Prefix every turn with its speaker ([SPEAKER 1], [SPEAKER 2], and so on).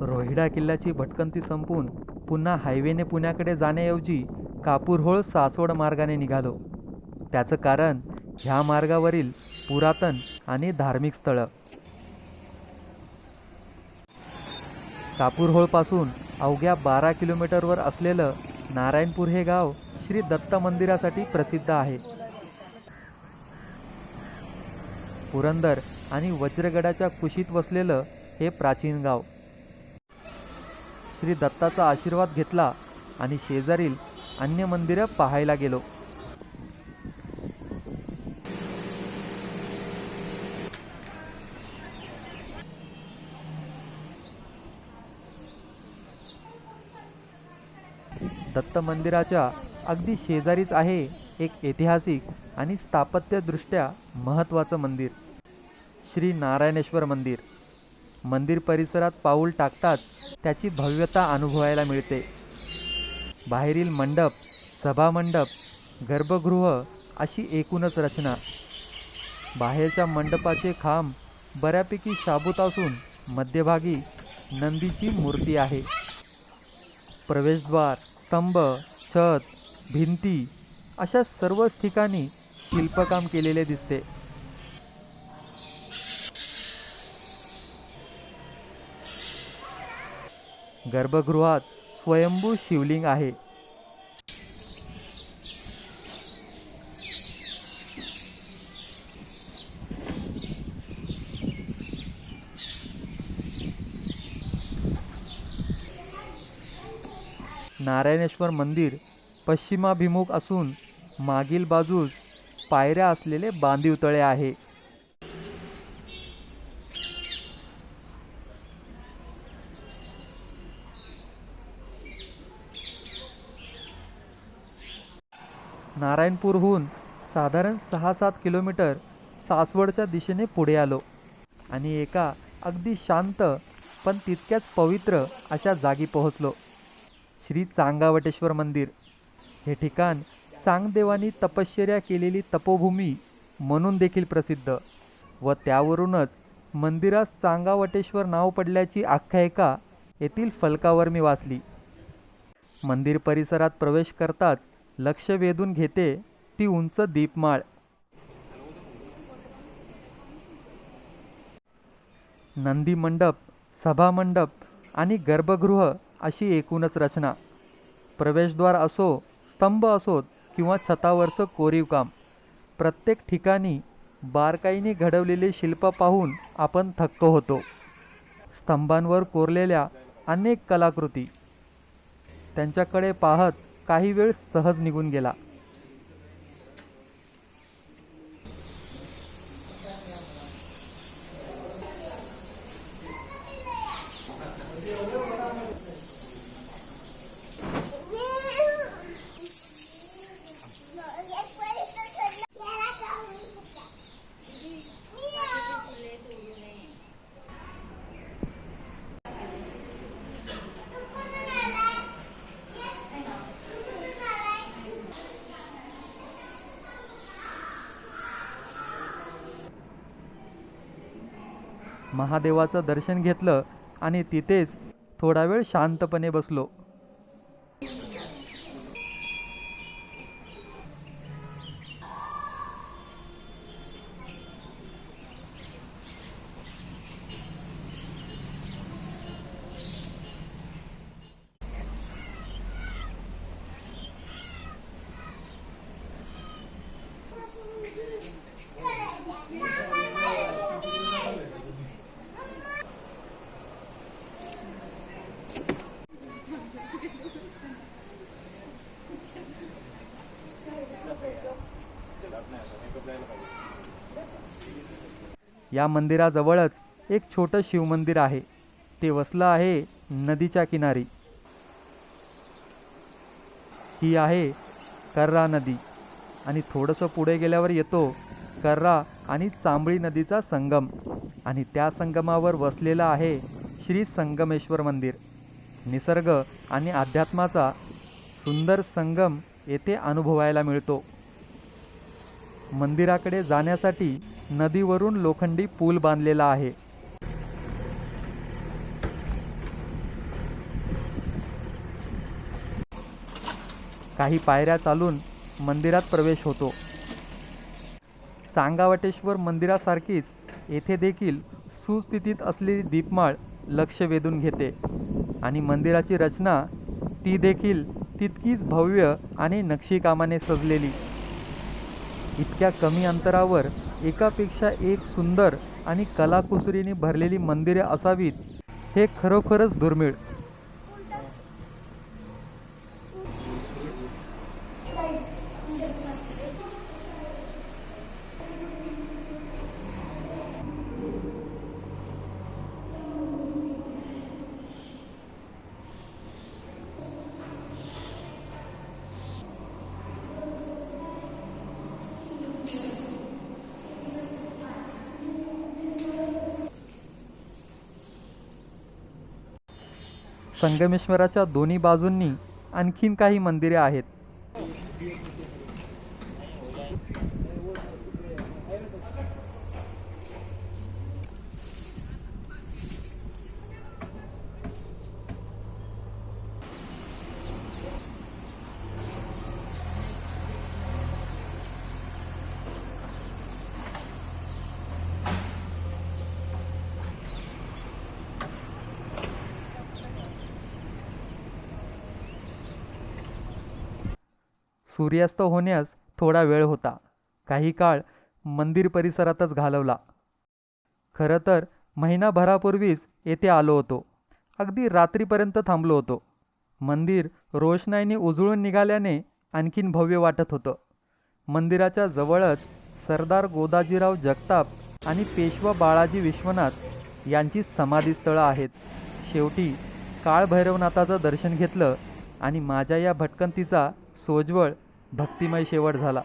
[SPEAKER 1] रोहिडा किल्ल्याची भटकंती संपून पुन्हा हायवेने पुण्याकडे जाण्याऐवजी कापूरहोळ सासवड मार्गाने निघालो. त्याचं कारण ह्या मार्गावरील पुरातन आणि धार्मिक स्थळं. कापूरहोळपासून अवघ्या बारा किलोमीटरवर असलेलं नारायणपूर हे गाव श्री दत्त मंदिरासाठी प्रसिद्ध आहे. पुरंदर आणि वज्रगडाच्या कुशीत वसलेलं हे प्राचीन गाव. श्री दत्ताचा आशीर्वाद घेतला आणि शेजारील अन्य मंदिरं पाहायला गेलो. दत्त मंदिराच्या अगदी शेजारीच आहे एक ऐतिहासिक आणि स्थापत्यदृष्ट्या महत्त्वाचं मंदिर श्री नारायणेश्वर मंदिर. मंदिर परिसरात पाऊल टाकताच त्याची भव्यता अनुभवायला मिळते. बाहेरील मंडप सभामंडप गर्भगृह अशी एकूणच रचना. बाहेरच्या मंडपाचे खांब बऱ्यापैकी शाबूत असून मध्यभागी नंदीची मूर्ती आहे. प्रवेशद्वार स्तंभ छत भिंती अशा सर्वच ठिकाणी शिल्पकाम केलेले दिसते. गर्भगृहात स्वयंभू शिवलिंग आहे. नारायणेश्वर मंदिर पश्चिमाभिमुख असून मागील बाजूस पायऱ्या असलेले बांधीव तळे आहे. नारायणपूरहून साधारण सहा सात किलोमीटर सासवडच्या दिशेने पुढे आलो. आणि एका अगदी शांत पण तितक्याच पवित्र अशा जागी पोहोचलो. श्री चांगावटेश्वर मंदिर. हे ठिकाण चांगदेवानी तपश्चर्या केलेली तपोभूमी म्हणून देखील प्रसिद्ध व त्यावरूनच मंदिरास चांगावटेश्वर नाव पडल्याची आख्यायिका येथील फलकावर मी वाचली. मंदिर परिसरात प्रवेश करताच लक्ष वेधून घेते ती उंच दीपमाळ. नंदी मंडप सभामंडप आणि गर्भगृह अशी एकूणच रचना. प्रवेशद्वार असो स्तंभ असोत किंवा छतावरचं कोरीव काम प्रत्येक ठिकाणी बारकाईने घडवलेले शिल्प पाहून आपण थक्क होतो. स्तंभांवर कोरलेल्या अनेक कलाकृती. त्यांच्याकडे पाहत काही वेळ सहज निघून गेला. महादेवाचं दर्शन घेतलं आणि तिथेच थोडा वेळ शांतपणे बसलो. या मंदिराजवळच एक छोटं शिवमंदिर आहे. ते वसलं आहे नदीच्या किनारी. ही आहे कर्रा नदी आणि थोडंसं पुढे गेल्यावर येतो कर्रा आणि चांबळी नदीचा संगम आणि त्या संगमावर वसलेलं आहे श्री संगमेश्वर मंदिर. निसर्ग आणि अध्यात्माचा सुंदर संगम येथे अनुभवायला मिळतो. मंदिराकडे जाण्यासाठी नदीवरून लोखंडी पूल बांधलेला आहे. काही पायऱ्या चालून मंदिरात प्रवेश होतो. चांगावटेश्वर मंदिरासारखीच येथे देखील सुस्थितीत असलेली दीपमाळ लक्ष वेधून घेते आणि मंदिराची रचना ती देखील तितकीच भव्य आणि नक्षीकामाने सजलेली. इतक्या कमी अंतरावर एकापेक्षा एक सुंदर आणि कलाकुसरीने भरलेली मंदिरे असावीत हे खरोखरच दुर्मिळ. संगमेश्वराच्या दोन्ही बाजूंनी आणखीन काही मंदिरे आहेत. सूर्यास्त होण्यास थोडा वेळ होता. काही काळ मंदिर परिसरातच घालवला. खरं तर महिनाभरापूर्वीच येथे आलो होतो. अगदी रात्रीपर्यंत थांबलो होतो. मंदिर रोषणाईने उजळून निघाल्याने आणखीन भव्य वाटत होतं. मंदिराच्या जवळच सरदार गोदाजीराव जगताप आणि पेशवा बाळाजी विश्वनाथ यांची समाधीस्थळं आहेत. शेवटी काळभैरवनाथाचं दर्शन घेतलं आणि माझ्या या भटकंतीचा सोज्वळ भक्तिमय शेवट झाला.